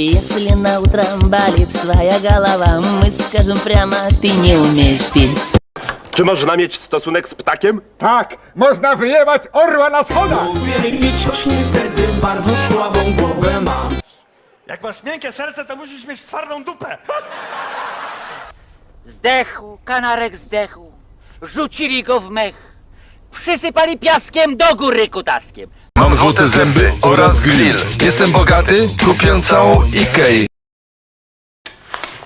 Если на утром болит твоя голова Мы скажем прямо, ты не умеешь петь Czy można mieć stosunek z ptakiem? Tak, można wyjebać orła na schodach! mieć wtedy bardzo słabą głowę mam Jak masz miękkie serce, to musisz mieć twardą dupę. Zdechł, kanarek zdechł. Rzucili go w mech. Przysypali piaskiem do góry kutaskiem. Mam złote zęby oraz grill. Jestem bogaty, kupię całą Ikei.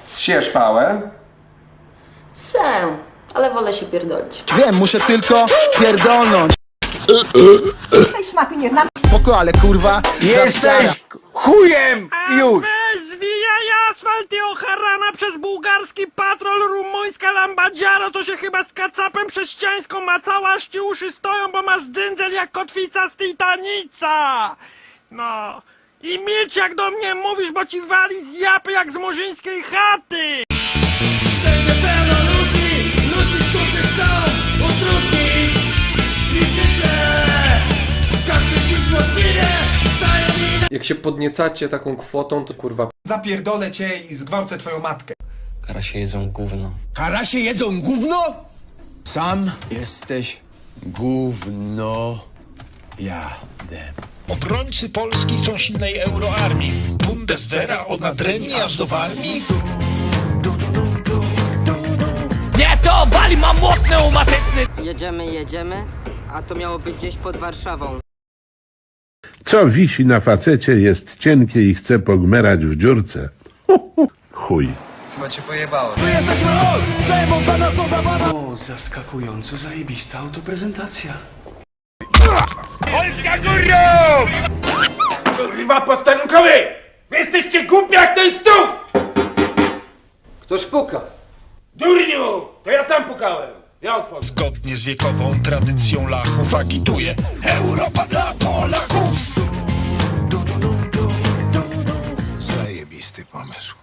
Zsiesz pałę? Sę, ale wolę się pierdolić. Wiem, muszę tylko pierdolnąć. Spoko, ale kurwa, zaskara. chujem już! Zwijaj asfalt i ocharana przez bułgarski patrol rumuńska lambadziaro, co się chyba z kacapem chrześcijańską macała, aż uszy stoją, bo masz dzyndzel jak kotwica z Titanica! No. I milcz jak do mnie mówisz, bo ci wali z japy jak z murzyńskiej chaty! Jak się podniecacie taką kwotą, to kurwa Zapierdolę cię i zgwałcę twoją matkę. Karasie jedzą gówno. Karasie jedzą gówno? Sam jesteś gówno. Jadę. Obrońcy Polski chcą silnej euroarmii. Bundeswehra od nadrenii aż do Warmii. Nie, to bali mam młotny umatyczny! Jedziemy, jedziemy, a to miało być gdzieś pod Warszawą. Co wisi na facecie jest cienkie i chce pogmerać w dziurce. Chuj. Chyba cię pojebało. O, zaskakująco zajebista autoprezentacja. Kurwa posterunkowy! Wy jesteście głupi jak ten stół! Ktoś puka. Durniu! To ja sam pukałem. Ja otworzę. Zgodnie z wiekową tradycją Lachów agituje Europa dla Polaków. ma soeur.